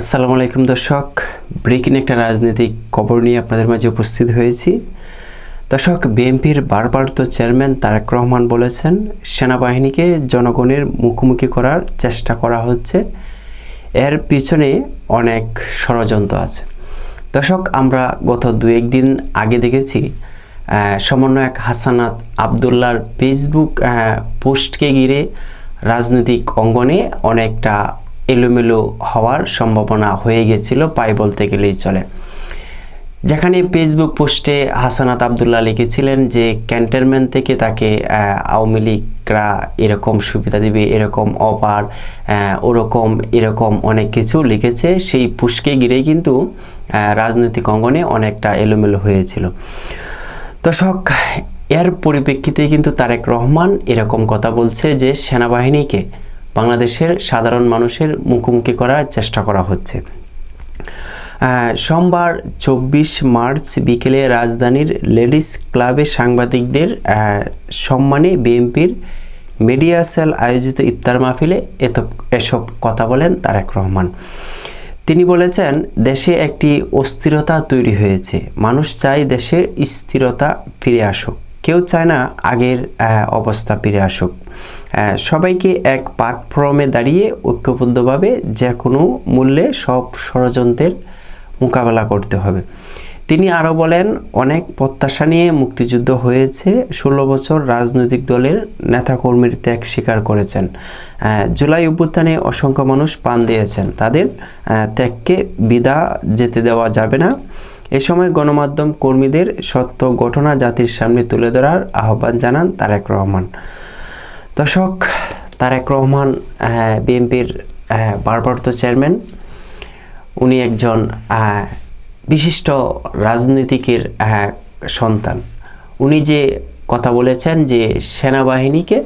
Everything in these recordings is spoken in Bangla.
আসসালামু আলাইকুম দর্শক। ব্রেকিং একটা রাজনৈতিক খবর নিয়ে আপনাদের মাঝে উপস্থিত হয়েছি। দর্শক, বিএনপির ভারপ্রাপ্ত চেয়ারম্যান তারেক রহমান বলেছেন, সেনাবাহিনীকে জনগণের মুখোমুখি করার চেষ্টা করা হচ্ছে। এর পিছনে অনেক ষড়যন্ত্র আছে। দর্শক, আমরা গত দু একদিন আগে দেখেছি সমন্বয়ক হাসানাত আবদুল্লার ফেসবুক পোস্টকে ঘিরে রাজনৈতিক অঙ্গনে অনেকটা এলোমেলো হওয়ার সম্ভাবনা হয়ে গেছিল পাই বলতে গেলেই চলে। যেখানে ফেসবুক পোস্টে হাসানাত আবদুল্লাহ লিখেছিলেন যে ক্যান্টনমেন্ট থেকে তাকে আওয়ামী লীগরা এরকম সুবিধা দিবে, এরকম অপার ওরকম, এরকম অনেক কিছু লিখেছে। সেই পুষ্কে ঘিরেই কিন্তু রাজনৈতিক অঙ্গনে অনেকটা এলোমেলো হয়েছিল। দর্শক, এর পরিপ্রেক্ষিতে কিন্তু তারেক রহমান এরকম কথা বলছে যে, সেনাবাহিনীকে বাংলাদেশের সাধারণ মানুষের মুখোমুখি করার চেষ্টা করা হচ্ছে। সোমবার চব্বিশ মার্চ বিকেলে রাজধানীর লেডিস ক্লাবে সাংবাদিকদের সম্মানে বিএনপির মিডিয়া সেল আয়োজিত ইফতার মাহফিলে এত এসব কথা বলেন তারেক রহমান। তিনি বলেছেন, দেশে একটি অস্থিরতা তৈরি হয়েছে। মানুষ চায় দেশে স্থিরতা ফিরে আসুক। কেউ চায় না আগের অবস্থা ফিরে আসুক। সবাইকে এক প্ল্যাটফর্মে দাঁড়িয়ে ঐক্যবদ্ধভাবে যে কোনো মূল্যে সব ষড়যন্ত্রের মোকাবেলা করতে হবে। তিনি আরও বলেন, অনেক প্রত্যাশা নিয়ে মুক্তিযুদ্ধ হয়েছে, ষোলো বছর রাজনৈতিক দলের নেতাকর্মীর ত্যাগ স্বীকার করেছেন। জুলাই অভ্যুত্থানে অসংখ্য মানুষ প্রাণ দিয়েছেন। তাদের ত্যাগকে বিদা যেতে দেওয়া যাবে না। এ সময় গণমাধ্যম কর্মীদের সত্য ঘটনা জাতির সামনে তুলে ধরার আহ্বান জানান তারেক রহমান। দর্শক, তারেক রহমান বিএনপির ভারপ্রাপ্ত চেয়ারম্যান। উনি একজন বিশিষ্ট রাজনীতিকের সন্তান। উনি যে কথা বলেছেন যে সেনাবাহিনীকে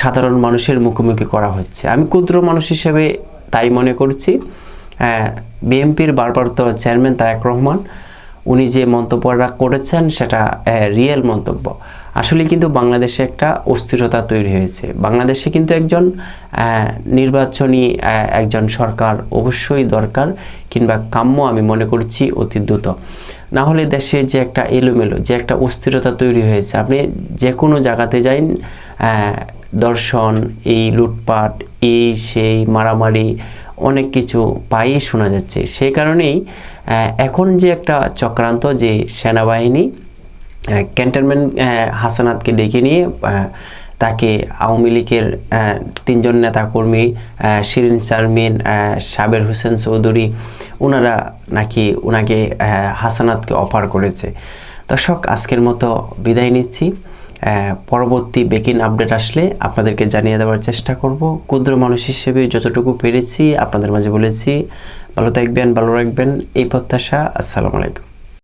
সাধারণ মানুষের মুখোমুখি করা হচ্ছে। আমি ক্ষুদ্র মানুষ হিসেবে তাই মনে করছি। বিএনপির ভারপ্রাপ্ত চেয়ারম্যান তারেক রহমান, উনি যে মন্তব্যটা করেছেন সেটা রিয়েল মন্তব্য। আসলে কিন্তু বাংলাদেশে একটা অস্থিরতা তৈরি হয়েছে। বাংলাদেশে কিন্তু একজন নির্বাচনী একজন সরকার অবশ্যই দরকার কিংবা কাম্য আমি মনে করছি অতি দ্রুত। না হলে দেশের যে একটা এলোমেলো, যে একটা অস্থিরতা তৈরি হয়েছে, আপনি যে কোনো জায়গাতে যাইন দর্শন, এই লুটপাট, এই সেই মারামারি, অনেক কিছু পাই শোনা যাচ্ছে। সেই কারণেই এখন যে একটা চক্রান্ত যে সেনাবাহিনী ক্যান্টনমেন্ট হাসানাতকে ডেকে নিয়ে তাকে আওয়ামী লীগের তিনজন নেতাকর্মী শিরিন শারমিন সাবের হোসেন চৌধুরী ওনারা নাকি ওনাকে হাসানাতকে অফার করেছে। দর্শক, আজকের মতো বিদায় নিচ্ছি। পরবর্তী বেকিং আপডেট আসলে আপনাদেরকে জানিয়ে দেওয়ার চেষ্টা করব। ক্ষুদ্র মানুষ হিসেবে যতটুকু পেরেছি, আপনাদের মাঝে বলেছি, ভালো থাকবেন, ভালো রাখবেন। এই প্রত্যাশা, আসসালামু আলাইকুম।